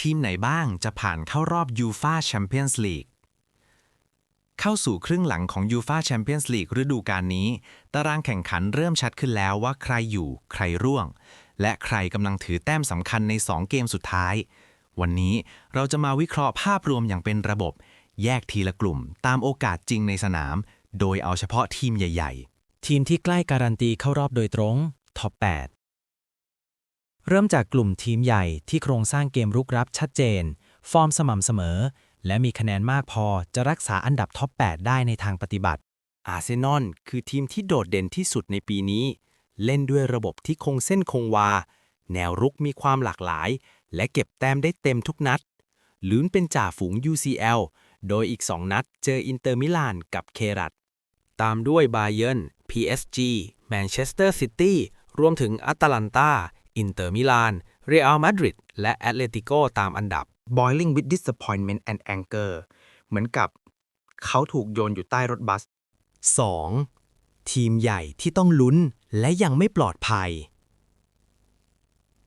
ทีมไหนบ้างจะผ่านเข้ารอบยูฟาแชมเปียนส์ลีกเข้าสู่ครึ่งหลังของยูฟาแชมเปียนส์ลีกฤดูกาลนี้ ตารางแข่งขันเริ่มชัดขึ้นแล้วว่าใครอยู่ใครร่วง และใครกำลังถือแต้มสำคัญใน 2 เกมสุดท้าย วันนี้เราจะมาวิเคราะห์ภาพรวมอย่างเป็นระบบ แยกทีละกลุ่ม ตามโอกาสจริงในสนาม โดยเอาเฉพาะทีมใหญ่ ๆ ทีมที่ใกล้การันตีเข้ารอบโดยตรงท็อป8 เริ่มจากกลุ่มทีมใหญ่ที่โครงสร้างเกมรุกรับชัดเจน ฟอร์มสม่ำเสมอ และมีคะแนนมากพอจะรักษาอันดับท็อป 8 ได้ในทางปฏิบัติ อาร์เซนอลคือทีมที่โดดเด่นที่สุดในปีนี้ เล่นด้วยระบบที่คงเส้นคงวา แนวรุกมีความหลากหลาย และเก็บแต้มได้เต็มทุกนัดลุ้นเป็นจ่าฝูง UCL โดยอีก 2 นัดเจออินเตอร์มิลานกับเครัตตามด้วยบาเยิร์น PSG แมนเชสเตอร์ซิตี้รวมถึงอัตแลนตา อินเตอร์มิลาน เรอัลมาดริด และแอตเลติโกตามอันดับ boiling with disappointment and anger เหมือนกับเขาถูกโยนอยู่ใต้รถบัส 2. ทีมใหญ่ที่ต้องลุ้นและยังไม่ปลอดภัย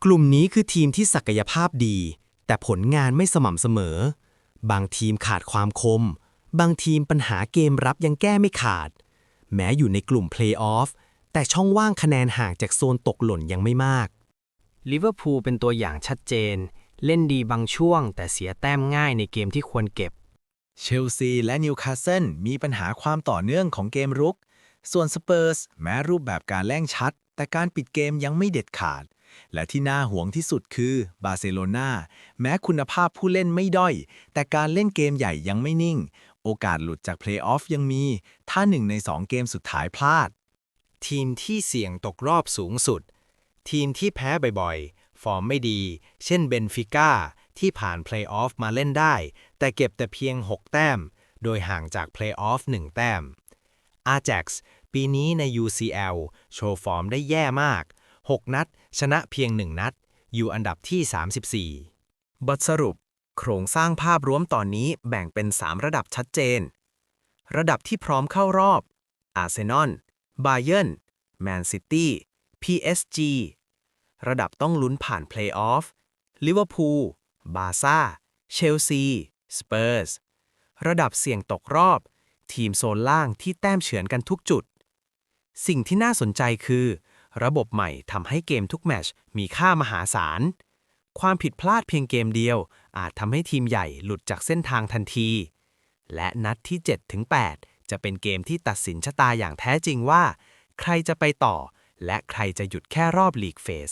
กลุ่มนี้คือทีมที่ศักยภาพดี แต่ผลงานไม่สม่ำเสมอ บางทีมขาดความคม บางทีมปัญหาเกมรับยังแก้ไม่ขาด แม้อยู่ในกลุ่มเพลย์ออฟแต่ช่องว่างคะแนนห่างจากโซนตกหล่นยังไม่มาก ลิเวอร์พูลเป็นตัวอย่างชัดเจน เล่นดีบางช่วง แต่เสียแต้มง่ายในเกมที่ควรเก็บๆเชลซีและนิวคาสเซิลมีปัญหาความต่อเนื่องของเกมรุก ส่วนสเปอร์สแม้รูปแบบการแล่งชัด แต่การปิดเกมยังไม่เด็ดขาด และที่น่าห่วงที่สุดคือบาร์เซโลนาแม้คุณภาพผู้เล่นไม่ด้อย แต่การเล่นเกมใหญ่ยังไม่นิ่ง โอกาสหลุดจากเพลย์ออฟยังมี ถ้าหนึ่งใน2เกมสุดท้ายพลาด ทีมที่เสี่ยงตกรอบสูงสุด ทีมที่แพ้บ่อยๆ ฟอร์มไม่ดี เช่นเบนฟิก้าที่ผ่านเพลย์ออฟมาเล่นได้ แต่เก็บแต่เพียง 6 แต้ม โดยห่างจากเพลย์ออฟ1แต้ม Ajax ปีนี้ใน UCL โชว์ฟอร์มได้แย่มาก 6 นัด ชนะเพียง 1 นัด อยู่อันดับที่ 34 บทสรุป โครงสร้างภาพรวมตอนนี้แบ่งเป็น 3 ระดับชัดเจน ระดับที่พร้อมเข้ารอบอาร์เซนอลบาเยิร์นแมนซิตี้ PSG ระดับต้องลุ้นผ่านเพลย์ออฟลิเวอร์พูลบาซ่า เชลซี สเปอร์ส ระดับเสี่ยงตกรอบ ทีมโซนล่างที่แต้มเฉือนกันทุกจุด สิ่งที่น่าสนใจคือ ระบบใหม่ทำให้เกมทุกแมชมีค่ามหาศาล ความผิดพลาดเพียงเกมเดียว อาจทำให้ทีมใหญ่หลุดจากเส้นทางทันที และนัดที่ 7-8 จะเป็นเกมที่ตัดสินชะตาอย่างแท้จริงว่า ใครจะไปต่อ และใครจะหยุดแค่รอบลีกเฟส